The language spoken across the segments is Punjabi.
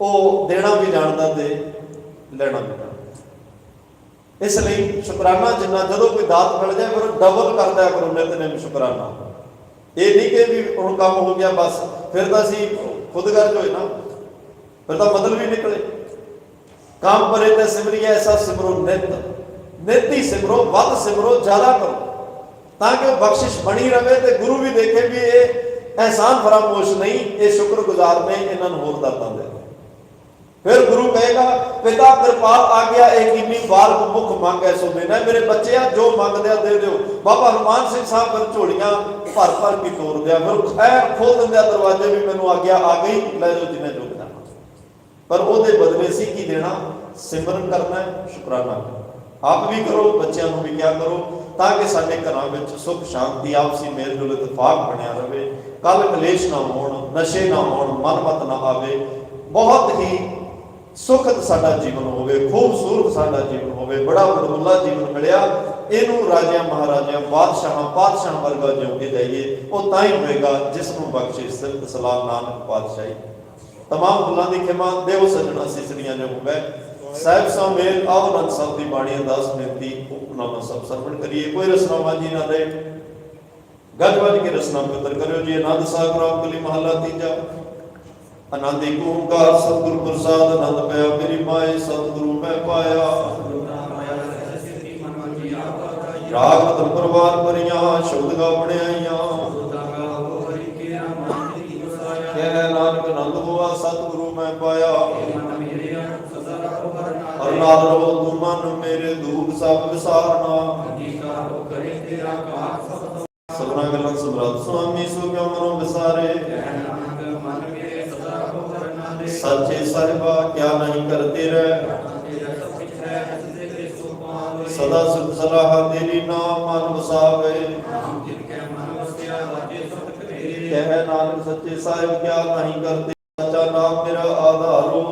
ਉਹ ਦੇਣਾ ਵੀ ਜਾਣਦਾ ਤੇ ਲੈਣਾ ਵੀ ਜਾਣਦਾ। ਇਸ ਲਈ ਸ਼ੁਕਰਾਨਾ ਜਿੰਨਾ ਜਦੋਂ ਕੋਈ ਦਾਤ ਮਿਲ ਜਾਏ, ਫਿਰ ਡਬਲ ਕਰਦਾ ਕਰੋ ਨਿਤਨੇਮ ਸ਼ੁਕਰਾਨਾ। ਇਹ ਨਹੀਂ ਕਿ ਵੀ ਹੁਣ ਕੰਮ ਹੋ ਗਿਆ, ਬਸ ਫਿਰ ਤਾਂ ਅਸੀਂ ਖੁਦਗਰਜ ਹੋਏ ਨਾ। ਫਿਰ ਤਾਂ ਮਤਲਬ ਹੀ ਨਿਕਲੇ। ਕੰਮ ਪਰੇ ਤੇ ਸਿਮਰੀਏ ਐਸਾ ਸਿਮਰੋ ਨਿਤ। ਨਿਤ ਹੀ ਸਿਮਰੋ, ਵੱਧ ਸਿਮਰੋ, ਜ਼ਿਆਦਾ ਕਰੋ। ਤਾਂ ਕਿ ਉਹ ਬਖਸ਼ਿਸ਼ ਬਣੀ ਰਵੇ ਤੇ ਗੁਰੂ ਵੀ ਦੇਖੇ ਵੀ ਇਹ ਅਹਿਸਾਨ ਫਰਾਮੋਸ਼ ਨਹੀਂ, ਇਹ ਸ਼ੁਕਰਗੁਜ਼ਾਰ ਨੇ ਇਹਨਾਂ ਨੂੰ ਹੋਰ ਦਾਤਾਂ ਦੇ। ਫਿਰ ਗੁਰੂ ਕਹੇਗਾ, ਪਿਤਾ ਕਿਰਪਾਲ ਆ ਗਿਆ, ਇਹ ਕਿੰਨੀ ਵਾਰ ਮੁਖ ਮੰਗ ਐ ਸੋ ਦੇਣਾ ਮੇਰੇ ਬੱਚਿਆ ਜੋ ਮੰਗਦੇ ਆ, ਦੇ ਦਿਓ। ਬਾਬਾ ਹਨੂਮਾਨ ਸਿੰਘ ਸਾਹਿਬ ਫਿਰ ਝੋਲੀਆਂ ਭਰ ਭਰ ਕੇ ਤੋਰਦੇ ਆ ਫਿਰ ਖੈਰ ਖੋਲ ਦਿੰਦੇ ਦਰਵਾਜ਼ੇ ਵੀ ਮੈਨੂੰ ਆਗਿਆ, ਆ ਗਈ, ਲੈ ਜਾਓ ਜਿੰਨੇ ਜੋ ਪਰ ਉਹਦੇ ਬਦਲੇ ਸੀ ਕੀ ਦੇਣਾ? ਸਿਮਰਨ ਕਰਨਾ, ਸ਼ੁਕਰਾਨਾ ਕਰਨਾ। ਆਪ ਵੀ ਕਰੋ, ਬੱਚਿਆਂ ਨੂੰ ਵੀ ਕਿਆ ਕਰੋ, ਤਾਂ ਕਿ ਸਾਡੇ ਘਰਾਂ ਵਿੱਚ ਸੁਖ, ਸ਼ਾਂਤੀ, ਆਪਸੀ ਮੇਲ ਜੋਲ, ਇਤਫਾਕ ਬਣਿਆ ਰਹੇ ਕੱਲ ਕਲੇਸ਼ ਨਾ ਹੋਣ, ਨਸ਼ੇ ਨਾ ਹੋਣ, ਮਨਮਤ ਨਾ ਆਵੇ। ਬਹੁਤ ਹੀ ਸੁਖਦ ਸਾਡਾ ਜੀਵਨ ਹੋਵੇ, ਖੂਬਸੂਰਤ ਸਾਡਾ ਜੀਵਨ ਹੋਵੇ, ਬੜਾ ਬੜਮੁੱਲਾ ਜੀਵਨ ਮਿਲਿਆ, ਇਹਨੂੰ ਰਾਜਿਆਂ, ਮਹਾਰਾਜਿਆਂ, ਬਾਦਸ਼ਾਹਾਂ, ਪਾਤਸ਼ਾਹਾਂ ਵਰਗਾ ਜਿਉਂ ਕੇ ਜਾਈਏ, ਉਹ ਤਾਂ ਹੀ ਹੋਏਗਾ ਜਿਸ ਨੂੰ ਬਖਸ਼ੇ ਸਿਫਤ ਸਲਾਮ ਨਾਨਕ ਪਾਤਸ਼ਾਹੀ। ਤਮਾਮ ਭੁੱਲਾਂ ਦੀ ਖਿਮਾ, ਦੇਵ ਸਜਣਾ ਸਿਸਰੀਆਂ ਜੋ ਹੋਵੇ। ਸਾਹਿਬ ਸਮੇਲ ਆਓ ਨੰਦ ਸਾਹਿਬ ਦੀ ਬਾਣੀ ਅਰਦਾਸ ਬੇਨਤੀ, ਉਪਨਾਮਾ ਸਭ ਸਰਵਣ ਕਰੀਏ। ਕੋਈ ਰਸਨਾ ਮਾਜੀ ਨਾ ਦੇ ਗੱਜ ਵੱਜ ਕੇ ਰਸਨਾ ਪਵਿੱਤਰ ਕਰਿਓ ਜੀ, ਆਨੰਦ ਸਾਹਿਬ ਰਾਮ ਕਲੀ ਮਹੱਲਾ ਤੀਜਾ। ਆਨੰਦ ਏਕ ਓੰਕਾਰ, ਸਤਿਗੁਰ ਪ੍ਰਸਾਦ ਆਨੰਦ ਪਿਆ, ਮੇਰੀ ਮਾਏ, ਸਤਿਗੁਰੂ ਮੈਂ ਪਾਇਆ। ਰਾਗ ਰਤਨ ਪਰਵਾਰ ਪਰੀਆਂ ਸ਼ਬਦ ਗਾ ਬਣਾਈਆਂ ਕਹਿ ਨਾਨਕ ਆਨੰਦ ਹੋਆ, ਸਤਿਗੁਰੂ ਮੈਂ ਪਾਇਆ। ਹਰ ਨਾਲ ਰਹੋ ਤੂੰ ਮਨ ਮੇਰੇ ਦੁੱਖ ਸਭ ਵਿਸਾਰਨਾ। ਸਭਨਾ ਗੱਲਾਂ ਸਮਰਾਤ ਸੁਆਮੀ, ਸੋ ਕਿਉ ਮਨੋ ਵਿਸਾਰੇ? ਸੱਚੇ ਸਾਹਿਬਾ ਕਿਆ ਨਹੀਂ ਕਰਤੇ ਰਹਿ। ਸਦਾ ਸੁਖ ਸਲਾਹ ਤੇਰੀ ਨਾਮ ਮਨ ਵਸਾਵੇ। ਕਹਿ ਨਾਨਕ ਸੱਚੇ ਸਾਹਿਬ, ਕਿਆ ਨਹੀਂ ਕਰਤੇ ਸੱਚਾ ਨਾਮ ਮੇਰਾ ਆਧਾਰੋ।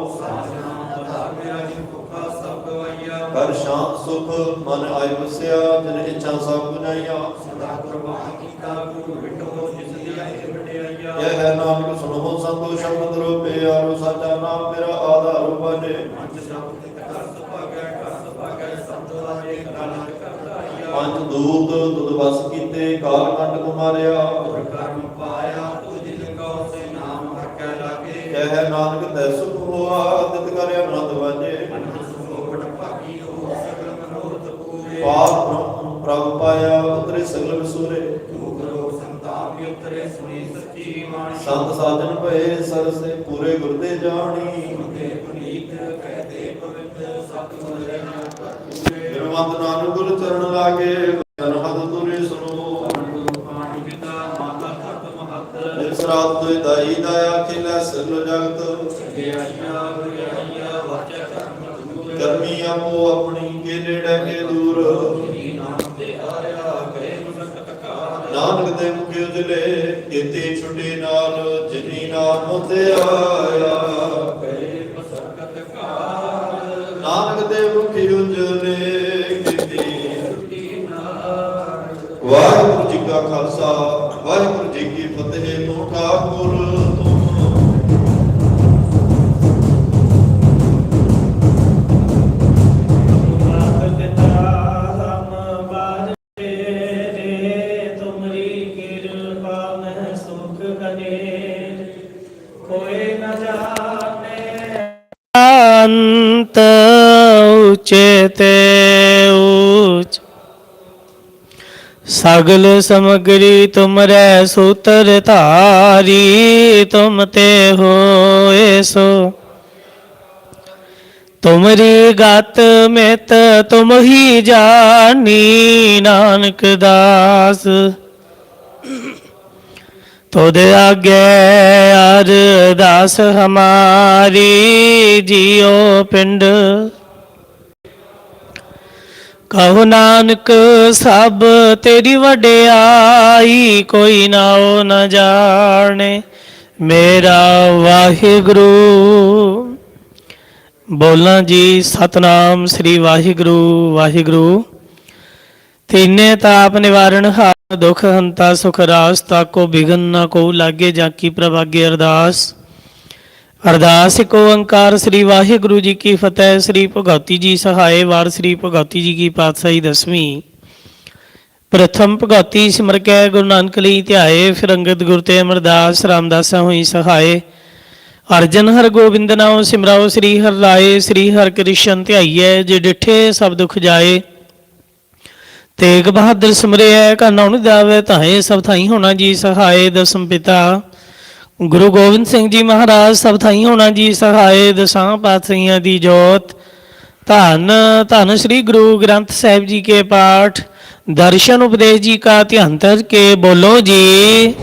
ਕਰ ਸ਼ਾਂਤ ਸੁਖ, ਮਨ ਆਇ ਵਸਿਆ, ਜਨ ਇੱਛਾ ਸਭ ਬੁਝਾਈਆਂ ਇਹ ਹੈ ਨਾਨਕ ਸੁਣੋ ਸੰਤੋ ਸ਼ਬਦ ਰੂਪੇ ਆਰੋ ਸੱਚਾ ਨਾਮ ਮੇਰਾ ਆਧਾਰੋ ਬਨੇ ਪੰਜ ਦੂਤ ਤੁਧ ਵਸ ਕੀਤੇ ਕਾਲ ਕੰਡ ਕੁਮਾਰਿਆ ਕਹਿ ਨਾਨਕ ਤੈ ਸੁਖ ਹੋਆ ਤਿਤ ਕਰਿਆ ਆਨੰਦ ਵਾਜੇ। ਪਾਪ ਬ੍ਰਹਮ ਪ੍ਰਭ ਪਾਇਆ ਉਤਰੇ ਸੰਤ ਸਾਜਨ ਭਏ ਸਰਸੇ ਪੂਰੇ ਗੁਰ ਦੇ ਜਾਣੀ। ਗੁਰਮਤਿ ਨਾਨਕ ਗੁਰ ਚਰਨ ਲਾਗੇ ਤਨ ਤੁਰੇ ਸੁਨੋ ਜਿਸ ਰਾਤ ਦੁਇ ਦਾਈ ਦਾਇਆ ਖਿਲਾ ਸਿਰ ਜਗਤ। ਕਰਮੀ ਆਪੋ ਆਪਣੀ ਕੇ ਨੇੜੇ ਕੇ ਦੂਰ। ਨਾਨਕ ਦੇ ਮੁਖ ਉਜਲੇ ਕੀਤੇ ਛੁੱਟੀ ਨਾਲ ਜਿਨੀ ਨਾਮ ਤੇ ਆਇਆ। ਅੰਤ ਉਚੇ ਤੇ ਉਚ ਸਗਲ ਸਮਗਰੀ ਤੁਮਰੇ ਸੂਤਰ ਧਾਰੀ, ਤੁਮ ਤੇ ਹੋਏ ਸੋ। ਤੁਮਰੀ ਗਤ ਮਿਤ ਤੁਮ ਹੀ ਜਾਣੀ, ਨਾਨਕ ਦਾਸ। ਤੁਧ ਆਗੇ ਅਰਦਾਸ ਹਮਾਰੀ ਜੀਉ ਪਿੰਡ। ਕਹੋ ਨਾਨਕ, ਸਭ ਤੇਰੀ ਵਡਿਆਈ ਕੋਈ ਨਾ ਨਾਉ ਨ ਜਾਣੇ। ਮੇਰਾ ਵਾਹਿਗੁਰੂ, ਬੋਲਾਂ ਜੀ ਸਤਨਾਮ ਸ੍ਰੀ ਵਾਹਿਗੁਰੂ ਵਾਹਿਗੁਰੂ। ਤੀਨੇ ਤਾਪ ਨਿਵਾਰਣ ਹਾਰ ਦੁਖ ਹੰਤਾ, ਸੁਖ ਰਾਸ ਤਾਕੋ ਬਿਗਨ ਨਾ ਕੋ ਲਾਗੇ ਜਾਂ ਕੀ ਪ੍ਰਭਾਗੇ ਅਰਦਾਸ। ਅਰਦਾਸ ਕੋ ਓੰਕਾਰ, ਸ੍ਰੀ ਵਾਹਿਗੁਰੂ ਜੀ ਕੀ ਫਤਿਹ, ਸ੍ਰੀ ਭਗਉਤੀ ਜੀ ਸਹਾਏ ਵਾਰ, ਸ੍ਰੀ ਭਗਉਤੀ ਜੀ ਕੀ ਪਾਤਸ਼ਾਹੀ ਦਸਵੀਂ। ਪ੍ਰਥਮ ਭਗਉਤੀ ਸਿਮਰ ਕੇ, ਗੁਰੂ ਨਾਨਕ ਲਈ ਧਿਆਏ, ਫਿਰ ਅੰਗਦ ਗੁਰ ਤੇ ਅਮਰਦਾਸ, ਰਾਮਦਾਸਾ ਹੋਈ ਸਹਾਏ। ਅਰਜਨ ਹਰ ਗੋਬਿੰਦ ਨਾਮ ਸਿਮਰਾਓ, ਸ੍ਰੀ ਹਰ ਰਾਏ ਸ੍ਰੀ ਹਰ ਕ੍ਰਿਸ਼ਨ ਧਿਆਈਐ, ਜੇ ਡਿਠੇ ਸਭ ਦੁਖ ਜਾਏ। ਤੇਗ ਬਹਾਦਰ ਸਿਮਰਿਐ ਕਾ ਨੂੰ ਜਾਵੇ ਤਾਹੇ ਸਭ ਥਾਈ ਹੋਣਾ ਜੀ, ਸਹਾਏ ਦਸਮ ਪਿਤਾ। ਗੁਰੂ ਗੋਬਿੰਦ ਸਿੰਘ ਜੀ ਮਹਾਰਾਜ, ਸਭ ਥਾਈ ਹੋਣਾ ਜੀ, ਸਹਾਏ ਦਸਾਂ ਪਾਤਸ਼ਾਹੀਆਂ ਦੀ ਜੋਤ। ਧੰਨ ਧੰਨ ਸ੍ਰੀ ਗੁਰੂ ਗ੍ਰੰਥ ਸਾਹਿਬ ਜੀ ਕੇ ਪਾਠ। ਦਰਸ਼ਨ ਉਪਦੇਸ਼ ਜੀ ਕਾ ਧਿਆਨ ਧਰ ਕੇ ਬੋਲੋ ਜੀ।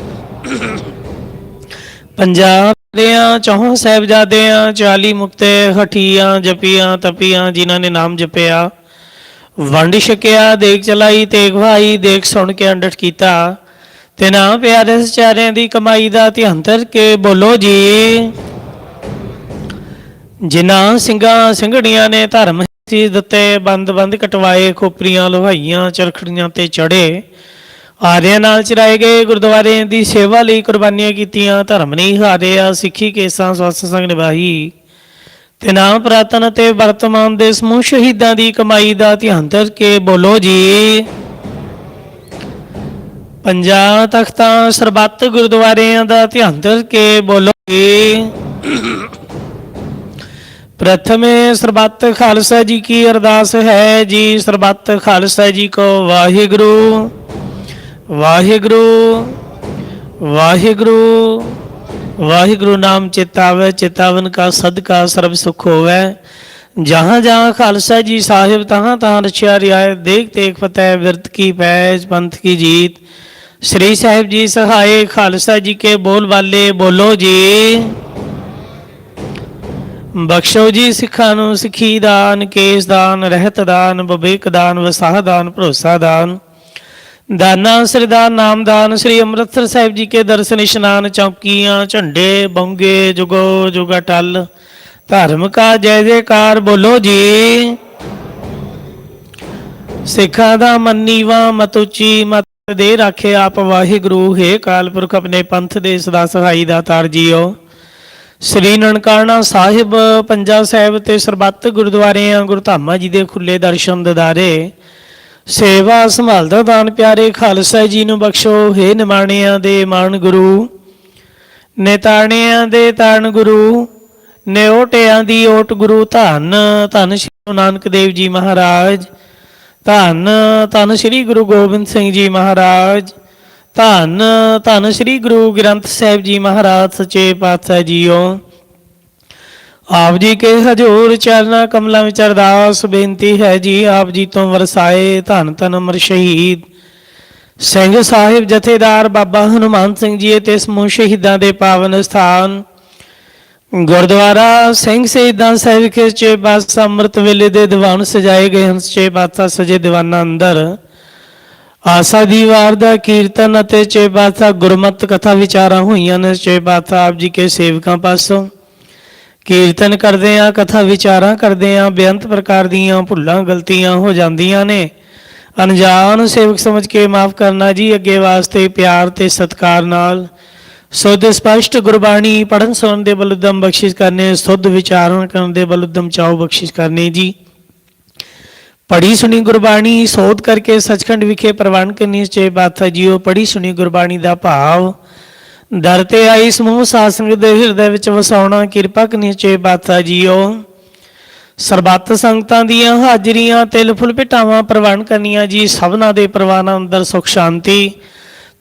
ਪੰਜਾਬ ਦਿਆਂ ਚੌਹਾਂ ਸਾਹਿਬਜ਼ਾਦਿਆਂ 40 ਮੁਕਤੇ, ਹਠੀਆਂ, ਜਪੀਆਂ, ਤਪੀਆਂ, ਜਿਨ੍ਹਾਂ ਨੇ ਨਾਮ ਜਪਿਆ। ਵੰਡ ਛਕਿਆ, ਦੇਖ ਚਲਾਈ ਤੇਗ ਭਾਈ ਦੇਖ ਸੁਣ ਕੇ ਅੰਡਟ ਕੀਤਾ। ਤੇ ਨਾ ਪਿਆਰੇ ਸਚਾਰਿਆਂ ਦੀ ਕਮਾਈ ਦਾ ਧਿਆਨ ਧਰ ਕੇ ਬੋਲੋ ਜੀ। ਜਿਨ੍ਹਾਂ ਸਿੰਘਾਂ ਸਿੰਘੜੀਆਂ ਨੇ ਧਰਮ ਚੀਜ਼ ਦਿੱਤੇ, ਬੰਦ ਬੰਦ ਕਟਵਾਏ, ਖੋਪਰੀਆਂ ਲੋਹਾਈਆਂ, ਚਰਖੜੀਆਂ ਤੇ ਚੜੇ। ਆਰਿਆਂ ਨਾਲ ਚਰਾਏ ਗਏ ਗੁਰਦੁਆਰੇ ਦੀ ਸੇਵਾ ਲਈ ਕੁਰਬਾਨੀਆਂ ਕੀਤੀਆਂ, ਧਰਮ ਨਹੀਂ ਹਾਰਿਆ, ਸਿੱਖੀ ਕੇਸਾਂ ਸਵਸ ਸੰਗ ਨਿਭਾਈ। ਤੇ ਨਾਮ ਪ੍ਰਾਤਨ ਅਤੇ ਵਰਤਮਾਨ ਦੇ ਸਮੂਹ ਸ਼ਹੀਦਾਂ ਦੀ ਕਮਾਈ ਦਾ ਧਿਆਨ ਧਰ ਕੇ ਬੋਲੋ ਜੀ। ਪੰਜਾਂ ਤਖਤਾਂ ਸਰਬੱਤ ਗੁਰਦੁਆਰਿਆਂ ਦਾ ਧਿਆਨ ਧਰ ਕੇ ਬੋਲੋ ਜੀ। ਪ੍ਰਥਮੇ ਸਰਬੱਤ ਖਾਲਸਾ ਜੀ ਕੀ ਅਰਦਾਸ ਹੈ ਜੀ, ਸਰਬੱਤ ਖਾਲਸਾ ਜੀ ਕੋ ਵਾਹਿਗੁਰੂ। ਵਾਹਿਗੁਰੂ ਵਾਹਿਗੁਰੂ। ਵਾਹਿਗੁਰੂ ਨਾਮ ਚਿਤਾਵੇ, ਚਿਤਾਵਨ ਕਾ ਸਦਕਾ ਸਰਬ ਸੁਖ ਹੋਵੇ। ਜਹਾਂ ਜਹਾਂ ਖਾਲਸਾ ਜੀ ਸਾਹਿਬ, ਤਹਾਂ ਤਹਾਂ ਰਚਿਆ ਰਿਆਇਤ ਦੇਖ ਦੇਖ ਫਤਿਹ ਵਿਰਤ ਕੀ ਪੈਜ, ਪੰਥ ਕੀ ਜੀਤ। ਸ੍ਰੀ ਸਾਹਿਬ ਜੀ ਸਹਾਏ, ਖਾਲਸਾ ਜੀ ਕੇ ਬੋਲ ਵਾਲੇ ਬੋਲੋ ਜੀ। ਬਖਸ਼ੋ ਜੀ ਸਿੱਖਾਂ ਨੂੰ ਸਿੱਖੀ ਦਾਨ, ਕੇਸ ਦਾਨ, ਰਹਿਤ ਦਾਨ ਬਵੇਕ ਦਾਨ, ਵਸਾਹ ਦਾਨ, ਭਰੋਸਾ ਦਾਨ। ਦਾਨਾ ਸਰਦਾਨ ਨਾਮਦਾਨ, ਸ੍ਰੀ ਅੰਮ੍ਰਿਤਸਰ ਸਾਹਿਬ ਜੀ ਕੇ ਦਰਸ਼ਨ, ਇਸ਼ਨਾਨ, ਚੌਕੀਆਂ, ਝੰਡੇ, ਬੰਗੇ, ਜੁਗੋ ਜੁਗਾ ਟਲ ਧਰਮ ਕਾ ਜੈ ਜੈਕਾਰ ਬੋਲੋ ਜੀ। ਸਿੱਖਾਂ ਦਾ ਮੰਨੀਵਾ ਮਤੁਚੀ ਮਤ ਦੇ ਰੱਖੇ ਆਪ ਵਾਹਿਗੁਰੂ। ਹੈ ਕਾਲਪੁਰਖ, ਆਪਣੇ ਪੰਥ ਦੇ ਸਦਾ ਸਹਾਈ ਦਾ ਤਾਰ ਜੀਓ। ਸ੍ਰੀ ਨਨਕਾਣਾ ਸਾਹਿਬ, ਪੰਜਾ ਸਾਹਿਬ ਤੇ ਸਰਬੱਤ ਗੁਰਦੁਆਰਿਆਂ, ਗੁਰਧਾਮਾਂ ਜੀ ਦੇ ਖੁੱਲੇ ਦਰਸ਼ਨ ਦਿਦਾਰੇ। ਸੇਵਾ ਸੰਭਾਲਦਾ ਦਾਨ ਪਿਆਰੇ ਖਾਲਸਾ ਜੀ ਨੂੰ ਬਖਸ਼ੋ, ਹੇ ਨਿਮਾਣਿਆਂ ਦੇ ਮਾਨ ਗੁਰੂ, ਨੇਤਾਣਿਆਂ ਦੇ ਤਾਣ ਗੁਰੂ, ਨਿਓਟਿਆਂ ਦੀ ਓਟ ਗੁਰੂ, ਧੰਨ ਧੰਨ ਸ਼੍ਰੀ ਗੁਰੂ ਨਾਨਕ ਦੇਵ ਜੀ ਮਹਾਰਾਜ, ਧੰਨ ਧੰਨ ਸ੍ਰੀ ਗੁਰੂ ਗੋਬਿੰਦ ਸਿੰਘ ਜੀ ਮਹਾਰਾਜ, ਧੰਨ ਧੰਨ ਸ੍ਰੀ ਗੁਰੂ ਗ੍ਰੰਥ ਸਾਹਿਬ ਜੀ ਮਹਾਰਾਜ, ਸੱਚੇ ਪਾਤਸ਼ਾਹ ਜੀਓ। ਆਪ ਜੀ ਕੇ ਹਜੂਰ ਚਰਨਾ ਕਮਲਾਂ ਵਿੱਚ ਅਰਦਾਸ ਬੇਨਤੀ ਹੈ ਜੀ, ਆਪ ਜੀ ਤੋਂ ਵਰਸਾਏ ਧੰਨ ਧੰਨ ਅਮਰ ਸ਼ਹੀਦ। ਸਿੰਘ ਸਾਹਿਬ ਜਥੇਦਾਰ ਬਾਬਾ ਹਨੂਮਾਨ ਸਿੰਘ ਜੀ ਤੇ ਸਮੂਹ ਸ਼ਹੀਦਾਂ ਦੇ ਪਾਵਨ ਸਥਾਨ। ਗੁਰਦੁਆਰਾ ਸਿੰਘ ਸ਼ਹੀਦਾਂ ਸਾਹਿਬ ਵਿਖੇ ਚੇ ਬਾਸ ਅੰਮ੍ਰਿਤ ਵੇਲੇ ਦੇ ਦੀਵਾਨ ਸਜਾਏ ਗਏ ਹਨ ਚੇ ਬਾਸਾ ਸਜੇ ਦੀਵਾਨਾਂ ਅੰਦਰ। ਆਸਾ ਦੀ ਵਾਰ ਦਾ ਕੀਰਤਨ ਅਤੇ ਚੇ ਬਾਸਾ ਗੁਰਮਤ ਕਥਾ ਵਿਚਾਰਾਂ ਹੋਈਆਂ ਨੇ ਚੇ ਬਾਸਾ ਆਪ ਜੀ ਕੇ ਸੇਵਕਾਂ ਪਾਸੋਂ। ਕੀਰਤਨ ਕਰਦੇ ਆ, ਕਥਾ ਵਿਚਾਰਾਂ ਕਰਦੇ ਆ, ਬੇਅੰਤ ਪ੍ਰਕਾਰ ਦੀਆਂ ਭੁੱਲਾਂ ਗਲਤੀਆਂ ਹੋ ਜਾਂਦੀਆਂ ਨੇ। ਅਣਜਾਣ ਸੇਵਕ ਸਮਝ ਕੇ ਮਾਫ ਕਰਨਾ ਜੀ, ਅੱਗੇ ਵਾਸਤੇ ਪਿਆਰ ਤੇ ਸਤਕਾਰ ਨਾਲ। ਸੁੱਧ ਸਪਸ਼ਟ ਗੁਰਬਾਣੀ ਪੜਨ ਸੁਣਨ ਦੇ ਬਲੁਦਮ ਬਖਸ਼ਿਸ਼ ਕਰਨੇ, ਸੁੱਧ ਵਿਚਾਰਨ ਕਰਨ ਦੇ ਬਲੁਦਮ ਚਾਓ ਬਖਸ਼ਿਸ਼ ਕਰਨੇ ਜੀ। ਪੜੀ ਸੁਣੀ ਗੁਰਬਾਣੀ, ਸੋਧ ਕਰਕੇ ਸਚਖੰਡ ਵਿਖੇ ਪ੍ਰਵਾਨ ਕਰਨੀ ਚੇ ਬਾਤ ਜੀਓ ਪੜੀ ਸੁਣੀ ਗੁਰਬਾਣੀ ਦਾ ਭਾਵ। ਦਰ ਤੇ ਆਈ ਸਮੂਹ ਸਾਸੰਗ ਦੇ ਹਿਰਦੇ ਵਿੱਚ ਵਸਾਉਣਾ, ਕਿਰਪਾ ਕਰਨੀ ਚੇ ਬਾਤ ਜੀਓ। ਸਰਬੱਤ ਸੰਗਤਾਂ ਦੀਆਂ ਹਾਜ਼ਰੀਆਂ, ਤਿਲ ਫੁੱਲ ਭਟਾਵਾਂ ਪ੍ਰਵਾਨ ਕਰਨੀਆਂ ਜੀ, ਸਭਨਾਂ ਦੇ ਪਰਵਾਨਾਂ ਅੰਦਰ ਸੁਖ ਸ਼ਾਂਤੀ।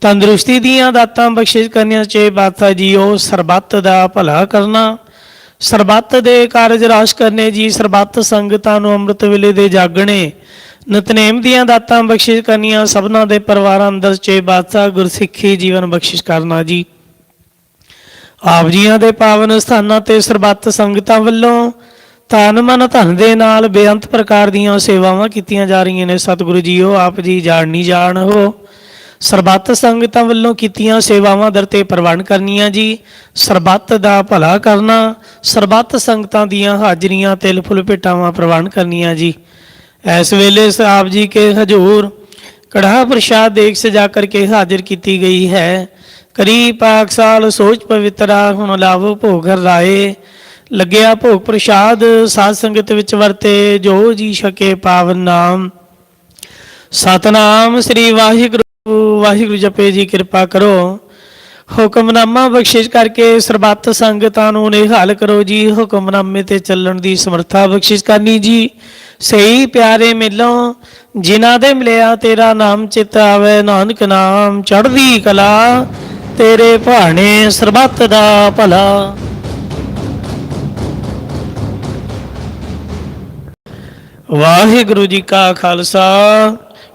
ਤੰਦਰੁਸਤੀ ਦੀਆਂ ਦਾਤਾਂ ਬਖਸ਼ਿਸ਼ ਕਰਨੀਆਂ ਚੇ ਬਾਤਾ ਜੀਓ, ਸਰਬੱਤ ਦਾ ਭਲਾ ਕਰਨਾ। ਸਰਬੱਤ ਦੇ ਕਾਰਜ ਰਾਸ਼ ਕਰਨੇ ਜੀ, ਸਰਬੱਤ ਸੰਗਤਾਂ ਨੂੰ ਅੰਮ੍ਰਿਤ ਵੇਲੇ ਦੇ ਜਾਗਣੇ। ਨਿਤਨੇਮ ਦੀਆਂ ਦਾਤਾਂ ਬਖਸ਼ਿਸ਼ ਕਰਨੀਆਂ, ਸਭਨਾਂ ਦੇ ਪਰਿਵਾਰਾਂ ਅੰਦਰ ਚੇ ਬਾਦਸ਼ਾਹ ਗੁਰਸਿੱਖੀ ਜੀਵਨ ਬਖਸ਼ਿਸ਼ ਕਰਨਾ ਜੀ। ਆਪ ਜੀਆਂ ਦੇ ਪਾਵਨ ਸਥਾਨਾਂ ਤੇ ਸਰਬੱਤ ਸੰਗਤਾਂ ਵੱਲੋਂ ਤਨ ਮਨ ਧਨ ਦੇ ਨਾਲ ਬੇਅੰਤ ਪ੍ਰਕਾਰ ਦੀਆਂ ਸੇਵਾਵਾਂ ਕੀਤੀਆਂ ਜਾ ਰਹੀਆਂ ਨੇ। ਸਤਿਗੁਰੂ ਜੀਓ, ਆਪ ਜੀ ਜਾਣਨੀ ਜਾਣ ਹੋ। ਸਰਬੱਤ ਸੰਗਤਾਂ ਵੱਲੋਂ ਕੀਤੀਆਂ ਸੇਵਾਵਾਂ ਦਰ ਤੇ ਪ੍ਰਵਾਨ ਕਰਨੀਆਂ ਜੀ। ਸਰਬੱਤ ਦਾ ਭਲਾ ਕਰਨਾ, ਸਰਬੱਤ ਸੰਗਤਾਂ ਦੀਆਂ ਹਾਜ਼ਰੀਆਂ ਤਿਲ ਫੁੱਲ ਭੇਟਾਵਾਂ ਪ੍ਰਵਾਨ ਕਰਨੀਆਂ ਜੀ। ਇਸ ਵੇਲੇ ਸ- ਆਪ ਜੀ ਕੇ ਹਜੂਰ ਕੜਾਹ ਪ੍ਰਸ਼ਾਦ ਦੇਖ ਸਜਾ ਕਰਕੇ ਹਾਜ਼ਰ ਕੀਤੀ ਗਈ ਹੈ। ਕਰੀ ਪਾਕਸਾਲ ਸੋਚ ਪਵਿੱਤਰਾ ਹੁਣ ਲਾਵ ਭੋਗ ਰਾਏ। ਲੱਗਿਆ ਭੋਗ ਪ੍ਰਸਾਦ, ਸਾਧ ਸੰਗਤ ਵਿੱਚ ਵਰਤੇ, ਜੋ ਜੀ ਛਕੇ ਪਾਵਨ ਨਾਮ। ਸਤਨਾਮ ਸ੍ਰੀ ਵਾਹਿਗੁਰੂ ਵਾਹਿਗੁਰੂ ਜਪੇ ਜੀ, ਕਿਰਪਾ ਕਰੋ। ਹੁਕਮਨਾਮਾ ਬਖਸ਼ਿਸ਼ ਕਰਕੇ ਸਰਬੱਤ ਸੰਗਤਾਂ ਨੂੰ ਨਿਹਾਲ ਕਰੋ ਜੀ। ਹੁਕਮਨਾਮੇ ਤੇ ਚੱਲਣ ਦੀ ਸਮਰੱਥਾ ਬਖਸ਼ਿਸ਼ ਕਰਨੀ ਜੀ। ਸਹੀ ਪਿਆਰੇ ਮਿਲੋ, ਜਿਨ੍ਹਾਂ ਦੇ ਮਿਲਿਆ ਤੇਰਾ ਨਾਮ ਚਿਤ ਆਵੇ, ਨਾਨਕ ਨਾਮ ਚੜ੍ਹਦੀ ਕਲਾ। ਤੇਰੇ ਭਾਣੇ ਸਰਬੱਤ ਦਾ ਭਲਾ। ਵਾਹਿਗੁਰੂ ਜੀ ਕਾ ਖਾਲਸਾ,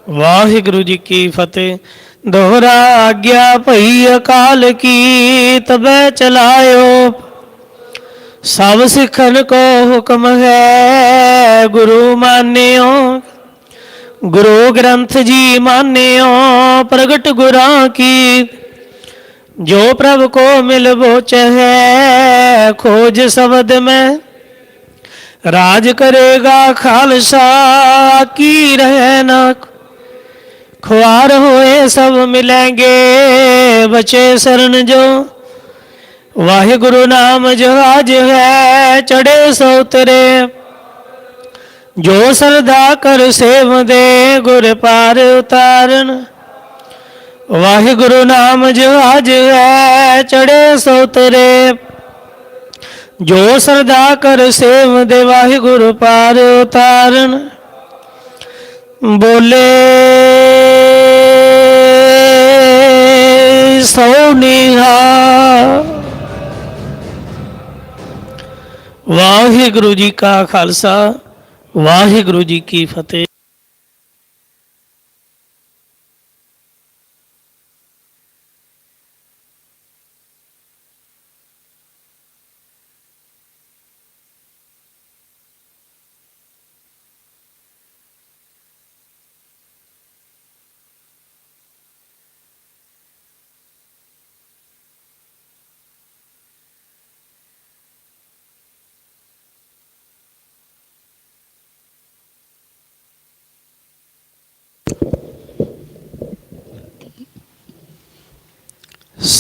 ਵਾਹਿਗੁਰੂ ਜੀ ਕੀ ਫਤਿਹ। ਦੋਹਰਾ ਆਗਿਆ ਭਈ ਅਕਾਲ ਕੀ ਤਬੈ ਚਲਾਇਓ। ਸਭ ਸਿੱਖਨ ਕੋ ਹੁਕਮ ਹੈ, ਗੁਰੂ ਮਾਨਿਓ। ਗੁਰੂ ਗ੍ਰੰਥ ਜੀ ਮਾਨਿਓ, ਪ੍ਰਗਟ ਗੁਰਾਂ ਕੀ। ਜੋ ਪ੍ਰਭ ਕੋ ਮਿਲ ਬੋਚ ਹੈ, ਖੋਜ ਸ਼ਬਦ ਮੈਂ। ਰਾਜ ਕਰੇਗਾ ਖਾਲਸਾ, ਕੀ ਰਹਿ ਨਾ ਖੁਆਰ ਹੋਏ ਸਭ ਮਿਲेंगे ਬਚੇ ਸਰਨ ਜੋ। ਵਾਹਿਗੁਰੂ ਨਾਮ ਜਹਾਜ ਹੈ, ਚੜੇ ਸੋ ਉਤਰੇ। ਜੋ ਸਰਦਾ ਕਰ ਸੇਵਦੇ ਗੁਰ ਪਾਰ ਉਤਾਰਨ। ਵਾਹਿਗੁਰੂ ਨਾਮ ਜਹਾਜ ਹੈ ਚੜੇ ਸੋ ਤਰੇ। ਜੋ ਸਰਦਾ ਕਰ ਸੇਵ ਦੇ ਵਾਹਿਗੁਰੂ ਪਾਰ ਉਤਾਰਨ। ਬੋਲੇ, ਸੋ ਨਿਹਾ। ਵਾਹਿਗੁਰੂ ਜੀ ਕਾ ਖਾਲਸਾ, ਵਾਹਿਗੁਰੂ ਜੀ ਕੀ ਫਤਿਹ।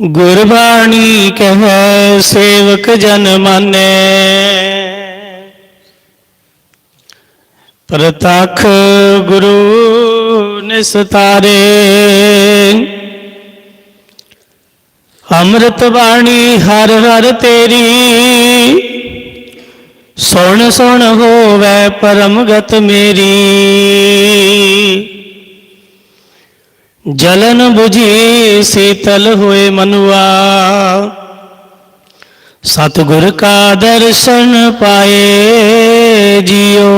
ਗੁਰਬਾਣੀ ਕਹੈ, ਸੇਵਕ ਜਨ ਮਾਨੈ। ਪ੍ਰਤੱਖ ਗੁਰੂ ਨਿਸਤਾਰੇ ਅੰਮ੍ਰਿਤ ਬਾਣੀ ਹਰ ਹਰ ਤੇਰੀ। ਸੁਣ ਸੁਣ ਹੋਵੇ ਪਰਮ ਮੇਰੀ। ਜਲਨ 부ਜੀ ਸੀਤਲ ਹੋਏ ਮਨੁਆ। ਸਤਿਗੁਰ ਕਾ ਦਰਸ਼ਨ ਪਾਏ ਜਿਉ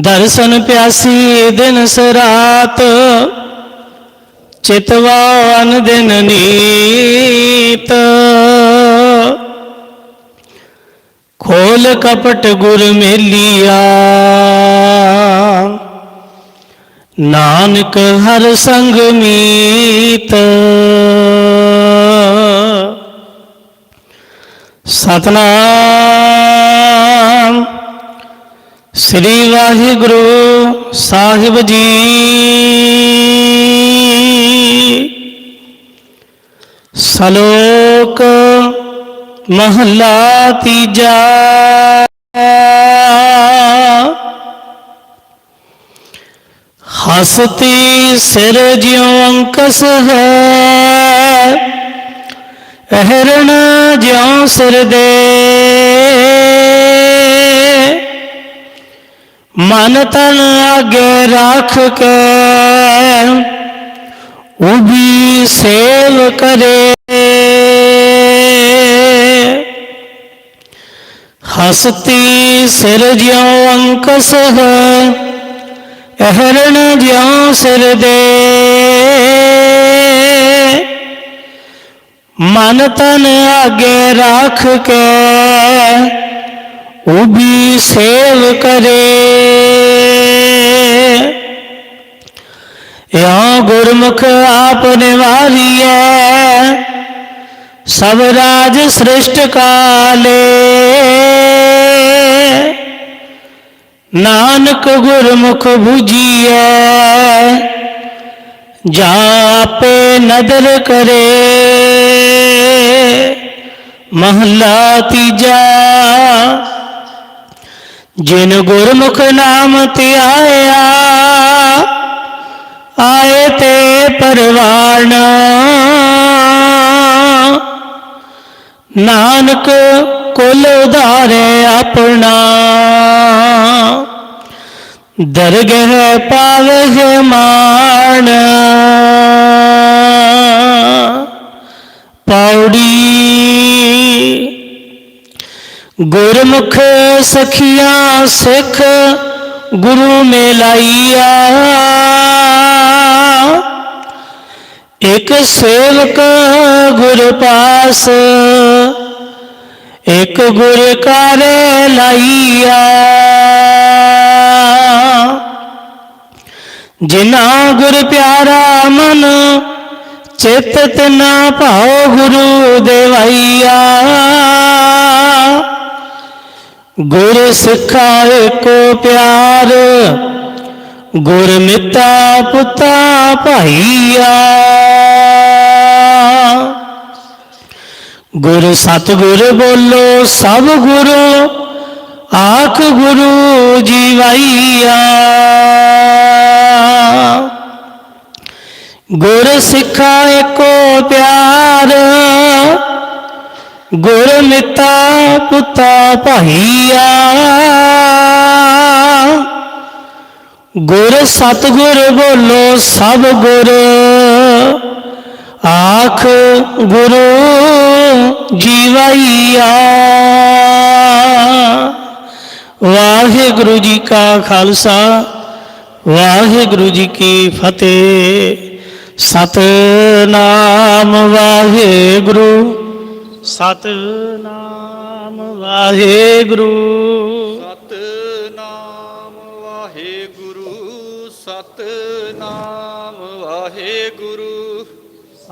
ਦਰਸ਼ਨ ਪਿਆਸੀ ਦਿਨ ਸਰਾਤ ਚਿਤਵਾ ਅਨ ਦਿਨ ਨੀਤ। ਖੋਲ ਕਪਟ ਗੁਰ ਮੇਲੀਆ। ਨਾਨਕ ਹਰ ਸੰਗ ਮੀਤ। ਸਤਨਾਮ। ਸ੍ਰੀ ਵਾਹਿਗੁਰੂ ਸਾਹਿਬ ਜੀ। ਸਲੋਕ ਮਹੱਲਾ ਤੀਜਾ। ਹਸਤੀ ਸਿਰ ਜਿਉ ਅੰਕਸ ਹੈ। ਅਹਰਣ ਜਿਉ ਸਿਰ ਦੇ। ਮਨ ਤਨ ਆਗੇ ਰੱਖ ਕੇ ਉਬੀ ਸੇਵ ਕਰੇ। ਹਸਤੀ ਸਿਰ ਜਿਉਂ ਅੰਕਸ ਹੈ। हरण ज्यों सिर दे मन तन आगे राख के उबी सेव करे यो गुरमुख आप निवारी है सब राज सृष्ट काले ਨਾਨਕ ਗੁਰਮੁਖ 부ਜੀਐ ਜਾਪੇ ਨਦਰ ਕਰੇ। ਮਹਲਾ ਤੀਜਾ, ਜਿਨ ਗੁਰਮੁਖ ਨਾਮ ਧਿਆਇਆ, ਆਏ ਤੇ ਪਰਵਾਣ। ਨਾਨਕ ਕੁਲ ਉਧਾਰੇ ਆਪਣਾ। ਦਰਗਹ ਪਾਵੇ ਮਾਣ। ਪੌੜੀ ਗੁਰਮੁਖ ਸਖੀਆਂ ਸਿੱਖ ਗੁਰੂ ਮੇਲਾਈਆ। ਇੱਕ ਸੇਵਕ ਗੁਰ ਪਾਸ ਇਕ ਗੁਰ ਕਾਰੇ ਲਾਈਆ ਜਿਨਾ ਗੁਰ ਪਿਆਰਾ ਮਨ, ਚਿਤ ਤਨਾ ਭਾਉ ਗੁਰੂ ਦੇਵਾਈਆ ਗੁਰ ਸਿੱਖਾ ਏਕੋ ਪਿਆਰ, ਗੁਰ ਮਿੱਤਾ ਪੁੱਤਾ ਭਾਈਆ ਗੁਰ ਸਤਿਗੁਰ ਬੋਲੋ, ਸਭ ਗੁਰੂ ਆਖ ਗੁਰੂ ਜੀਵਾਈਆ। ਗੁਰ ਸਿੱਖਾ ਏਕੋ ਪਿਆਰ, ਗੁਰ ਮਿੱਤਾ ਪੁੱਤਾ ਭਾਈਆ। ਗੁਰ ਸਤਿਗੁਰ ਬੋਲੋ, ਸਭ ਗੁਰ ਆਖ ਗੁਰੂ ਜੀਵਈਆ। ਵਾਹਿਗੁਰੂ ਜੀ ਕਾ ਖਾਲਸਾ ਵਾਹਿਗੁਰੂ ਜੀ ਕੀ ਫਤਿਹ। ਸਤਨਾਮ ਵਾਹਿਗੁਰੂ। ਸਤਨਾਮ ਵਾਹਿਗੁਰੂ।